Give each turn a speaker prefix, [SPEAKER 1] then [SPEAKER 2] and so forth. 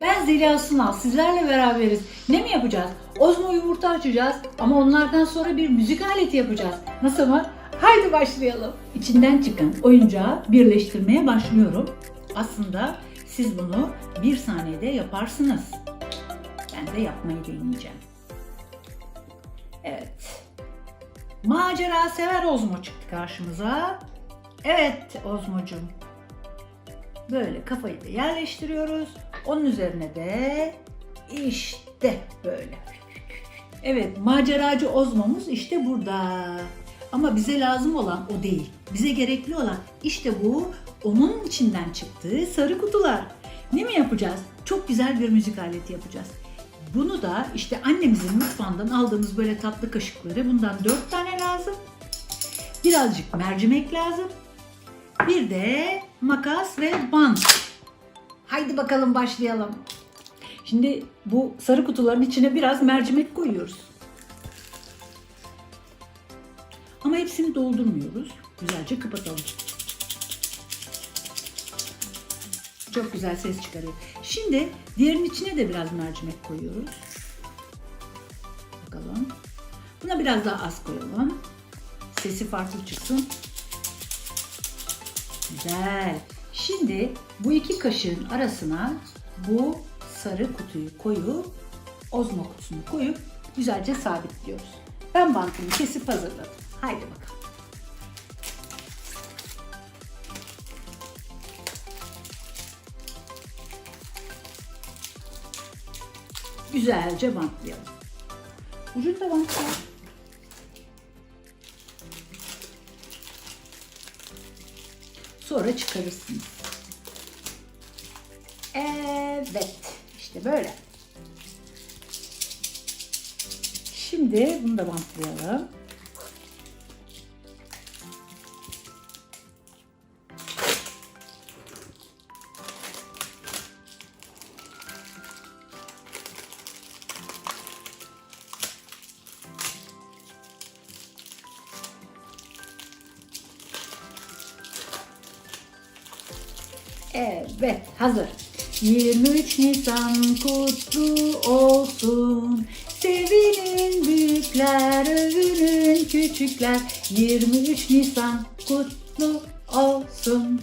[SPEAKER 1] Ben Zeliha Sunal. Sizlerle beraberiz. Ne mi yapacağız? Ozmo yumurta açacağız ama onlardan sonra bir müzik aleti yapacağız. Nasıl mı? Haydi başlayalım. İçinden çıkan oyuncağı birleştirmeye başlıyorum. Aslında siz bunu bir saniyede yaparsınız. Ben de yapmayı deneyeceğim. Evet. Macera sever Ozmo çıktı karşımıza. Evet Ozmocuğum. Böyle kafayı da yerleştiriyoruz. Onun üzerine de işte böyle. Evet maceracı Ozmo'muz işte burada. Ama bize lazım olan o değil. Bize gerekli olan işte bu onun içinden çıktığı sarı kutular. Ne mi yapacağız? Çok güzel bir müzik aleti yapacağız. Bunu da işte annemizin mutfağından aldığımız böyle tatlı kaşıkları bundan dört tane lazım. Birazcık mercimek lazım. Bir de makas ve bant. Haydi bakalım başlayalım. Şimdi bu sarı kutuların içine biraz mercimek koyuyoruz. Ama hepsini doldurmuyoruz. Güzelce kapatalım. Çok güzel ses çıkarıyor. Şimdi diğerinin içine de biraz mercimek koyuyoruz. Bakalım. Buna biraz daha az koyalım. Sesi farklı çıksın. Güzel. Şimdi bu iki kaşığın arasına bu sarı kutuyu koyup ozmo kutusunu koyup güzelce sabitliyoruz. Ben bantımı kesip hazırladım. Haydi bakalım. Güzelce bantlayalım. Ucunu da bantlayalım. Sonra çıkarırsınız. Evet. işte böyle. Şimdi bunu da bantlayalım. Evet, hazır. 23 Nisan kutlu olsun. Sevinin büyükler, övünün küçükler. 23 Nisan kutlu olsun.